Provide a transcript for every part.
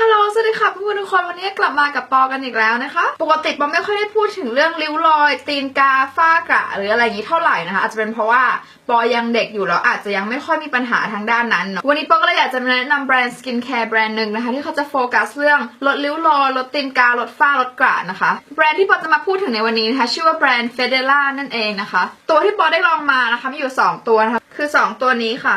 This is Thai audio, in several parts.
ฮัลโหล สวัสดีค่ะเพื่อนๆทุกคน วันนี้กลับมากับปอกันอีกแล้วนะคะ ปกติปอไม่ค่อยได้พูดถึงเรื่องริ้วรอย ตีนกา ฝ้ากระ หรืออะไรอย่างนี้เท่าไหร่นะคะ อาจจะเป็นเพราะว่าปอยังเด็กอยู่แล้วอาจจะยังไม่ค่อยมีปัญหาทางด้านนั้นเนอะวันนี้ปอก็เลยอยากจะมาแนะนำแบรนด์สกินแคร์แบรนด์หนึ่งนะคะ ที่เขาจะโฟกัสเรื่องลดริ้วรอย ลดตีนกา ลดฝ้า ลดกระนะคะ แบรนด์ที่ปอจะมาพูดถึงในวันนี้นะคะ ชื่อว่าแบรนด์เฟเดล่านั่นเองนะคะ ตัวที่ปอได้ลองมานะคะมีอยู่สองตัวนะคะ คือสองตัวนี้ค่ะ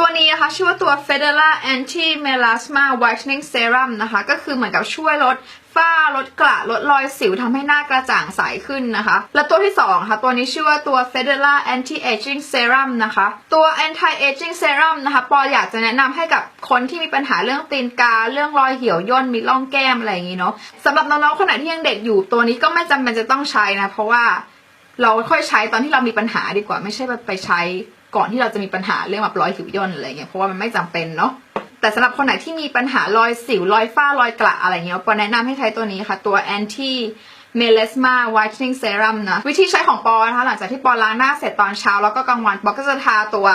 ตัวนี้นะคะ ชื่อว่าตัว Federa Anti Melasma Whitening Serum นะคะ ก็คือเหมือนกับช่วยลดฝ้าลดกระลดรอยสิวทำให้หน้ากระจ่างใสขึ้นนะคะ และตัวที่สองค่ะ ตัวนี้ชื่อว่าตัว Federa Anti Aging Serum นะคะ ตัว Anti Aging Serum นะคะปออยากจะแนะนำให้กับคนที่มีปัญหาเรื่องตีนกา เรื่องรอยเหี่ยวย่นมีร่องแก้มอะไรอย่างนี้เนาะสำหรับน้องๆคนไหนที่ยังเด็กอยู่ตัวนี้ก็ไม่จำเป็นจะต้องใช้นะ เพราะว่าเราค่อยใช้ตอนที่เรามีปัญหาดีกว่าไม่ใช่ไปใช้ ก่อนที่เราจะมีปัญหาเรื่องแบบรอยผิวย่นอะไรเงี้ยเพราะว่ามันไม่จำเป็นเนาะแต่สำหรับคนไหนที่มีปัญหารอยสิวรอยฝ้ารอยกระอะไรเงี้ยปอแนะนำให้ใช้ตัวนี้ค่ะ ตัว anti melasma whitening serum นะ วิธีใช้ของปอนะคะหลังจากที่ปอล้างหน้าเสร็จตอนเช้า แล้วก็กลางวันปอก็จะทาตัว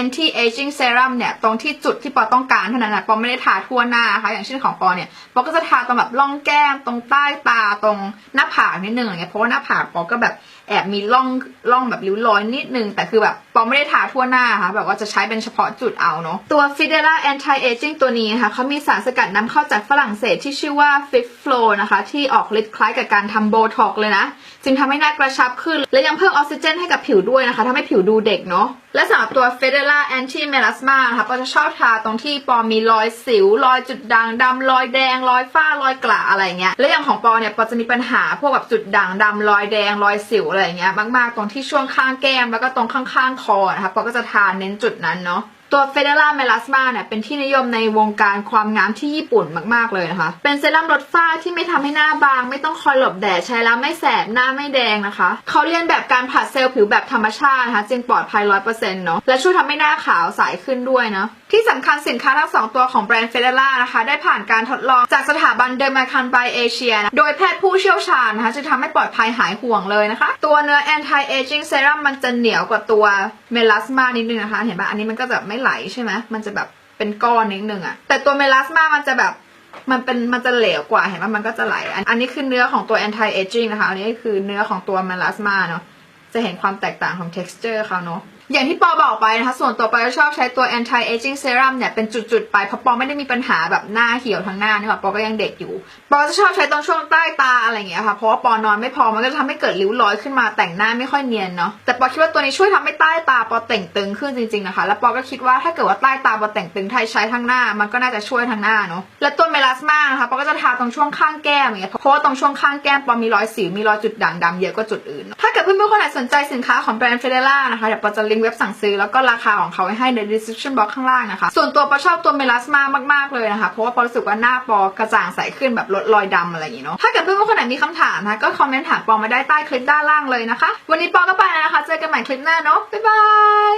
anti aging serum เนี่ยตรงที่จุดที่ปอต้องการเท่านั้นนะปอไม่ได้ทาทั่วหน้านะคะอย่างเช่นของปอเนี่ยปอก็จะทาตรงแบบร่องแก้มตรงใต้ตาตรงหน้าผากนิดนึงอะไรเงี้ยเพราะว่าหน้าผากปอก็แบบแอบมีร่องร่องแบบริ้วรอยนิดนึง แต่คือแบบปอไม่ได้ทาทั่วหน้าค่ะแบบว่าจะใช้เป็นเฉพาะจุดเอาเนาะตัว Fidela Anti Aging ตัวนี้นะคะเขามีสารสกัดนำเข้าจากฝรั่งเศสที่ชื่อว่า Fit Flow นะคะ ที่ออกฤทธิ์คล้ายกับการทำโบท็อกเลยนะจึงทำให้หน้ากระชับขึ้น และยังเพิ่มออกซิเจนให้กับผิวด้วยนะคะทำให้ผิวดูเด็กเนาะและสำหรับตัว Federa Anti Melasma นะคะปอจะชอบทาตรงที่ปอมีรอยสิว รอยจุดด่างดำรอยแดง รอยฝ้ารอยกระอะไรเงี้ย และอย่างของปอเนี่ยปอจะมีปัญหาพวกแบบจุดด่างดำรอยแดง รอยสิวอะไรเงี้ยมากๆ ตรงที่ช่วงข้างแก้มแล้วก็ตรงข้างๆคอนะคะปอก็จะทาเน้นจุดนั้นเนาะ ตัวเฟเดล่าเมลาสมาเนี่ยเป็นที่นิยมในวงการความงามที่ญี่ปุ่นมากๆเลยนะคะ เป็นเซรั่มลดฝ้าที่ไม่ทำให้หน้าบาง ไม่ต้องคอยหลบแดดใช้แล้วไม่แสบหน้าไม่แดงนะคะ เขาเรียนแบบการผัดเซลล์ผิวแบบธรรมชาตินะคะจึงปลอดภัยร้อยเนาะและช่วยทำให้หน้าขาวใสขึ้นด้วยนะ ที่สำคัญสินค้าทั้งสองตัวของแบรนด์ Federa นะคะ ได้ผ่านการทดลองจากสถาบันเดอร์มาคันไบเอเชียโดยแพทย์ผู้เชี่ยวชาญนะคะจึงทำให้ปลอดภัยหายห่วงเลยนะคะ ตัวเนื้อ anti aging serum มันจะเหนียวกว่าตัวเมลาสมานิดนึงนะคะ เห็นปะอันนี้มันก็จะไม่ไหลใช่ไหมมันจะแบบเป็นก้อนนิดนึงอะแต่ตัวเมลาสมามันจะแบบมันเป็นมันจะเหลวกว่าเห็นปะมันก็จะไหล อันนี้คือเนื้อของตัว anti aging นะคะ อันนี้คือเนื้อของตัวเมลาสมาเนาะจะเห็นความแตกต่างของ texture เขาเนาะ อย่างที่ปอบอกไปนะคะ ส่วนตัวปอจะชอบใช้ตัว anti aging serum เนี่ย เป็นจุดๆไป เพราะปอไม่ได้มีปัญหาแบบหน้าเหี่ยวทั้งหน้านี่หว่าปอก็ยังเด็กอยู่ ปอจะชอบใช้ตรงช่วงใต้ตาอะไรอย่างเงี้ยค่ะ เพราะว่าปอนอนไม่พอ มันก็จะทำให้เกิดริ้วรอยขึ้นมาแต่งหน้าไม่ค่อยเนียนเนาะ แต่ปอคิดว่าตัวนี้ช่วยทำให้ใต้ตาปอเต่งตึงขึ้นจริงๆนะคะ แล้วปอก็คิดว่าถ้าเกิดว่าใต้ตาปอเต่งตึงไทยใช้ทั้งหน้า มันก็น่าจะช่วยทั้งหน้าเนาะ และตัวเมลาสมานะคะปอก็จะทาตรงช่วงข้างแก้มอย่างเงี้ย เพราะว่าตรงช่วงข้างแก้มปอมีรอยสิวมีรอยจุดด่างดำเยอะกว่าจุดอื่น กิดเพื่อนๆคนไหนสนใจสินค้าของแบรนด์เฟเดล่านะคะ เดี๋ยวปอจะลิงก์เว็บสั่งซื้อแล้วก็ราคาของเขาไว้ให้ใน description box ข้างล่างนะคะ ส่วนตัวปอชอบตัวเมลาสมามากๆเลยนะคะ เพราะว่าปอรู้สึกว่าหน้าปอกระจ่างใสขึ้นแบบลดรอยดำอะไรอย่างงี้เนาะ ถ้าเกิดเพื่อนๆคนไหนมีคำถามนะคะก็คอมเมนต์ถามปอมาได้ใต้คลิปด้านล่างเลยนะคะ วันนี้ปอก็ไปแล้วนะคะ เจอกันใหม่คลิปหน้าเนาะบ๊ายบาย